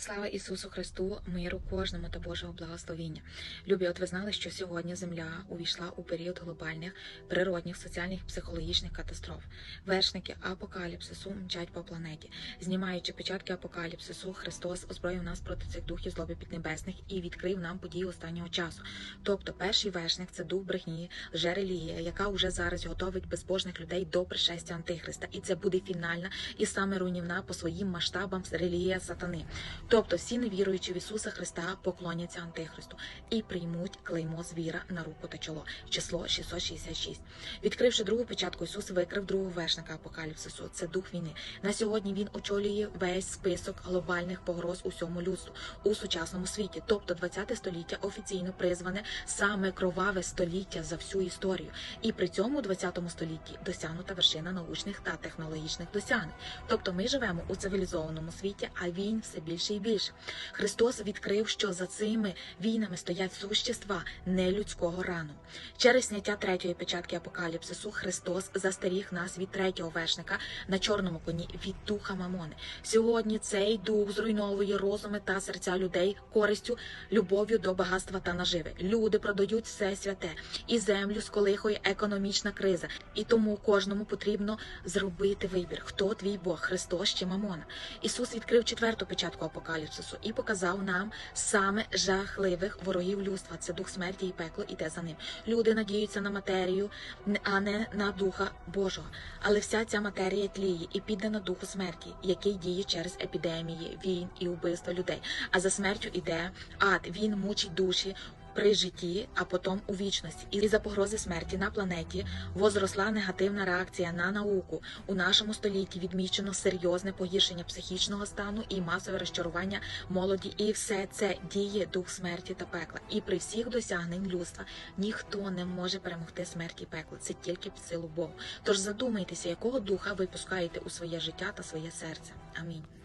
Слава Ісусу Христу, миру кожному та Божого благословіння. Любі, от ви знали, що сьогодні Земля увійшла у період глобальних природних, соціальних, психологічних катастроф. Вершники апокаліпсису мчать по планеті, знімаючи печатки апокаліпсису, Христос озброїв нас проти цих духів злоби піднебесних і відкрив нам події останнього часу. Тобто, перший вершник це дух брехні, лже-релігія, яка вже зараз готовить безбожних людей до пришестя Антихриста, і це буде фінальна і саме руйнівна по своїм масштабам релігія сатани. Тобто всі невіруючі в Ісуса Христа поклоняться Антихристу і приймуть клеймо звіра на руку та чоло. Число 666. Відкривши другу печатку, Ісус викрив другого вершника апокаліпсису. Це дух війни. На сьогодні він очолює весь список глобальних погроз усьому людству у сучасному світі. Тобто 20 століття офіційно призване саме кроваве століття за всю історію. І при цьому у 20 столітті досягнута вершина научних та технологічних досягнень. Тобто ми живемо у цивілізованому світі, а війн все більше і більше. Христос відкрив, що за цими війнами стоять существа нелюдського рану. Через зняття третьої печатки апокаліпсису Христос застеріг нас від третього вершника на чорному коні від духа Мамони. Сьогодні цей дух зруйновує розуми та серця людей користю, любов'ю до багатства та наживи. Люди продають все святе і землю сколихує економічна криза. І тому кожному потрібно зробити вибір, хто твій Бог, Христос чи Мамона. Ісус відкрив четверту печатку апокаліпсису і показав нам саме жахливих ворогів людства. Це дух смерті і пекло іде за ним. Люди надіються на матерію, а не на духа Божого. Але вся ця матерія тліє і піддана духу смерті, який діє через епідемії, війн і убивства людей. А за смертю іде ад. Він мучить душі. При житті, а потім у вічності, і за погрози смерті на планеті возросла негативна реакція на науку. У нашому столітті відмічено серйозне погіршення психічного стану і масове розчарування молоді. І все це діє дух смерті та пекла. І при всіх досягнень людства ніхто не може перемогти смерть і пекло. Це тільки в силу Богу. Тож задумайтеся, якого духа ви пускаєте у своє життя та своє серце. Амінь.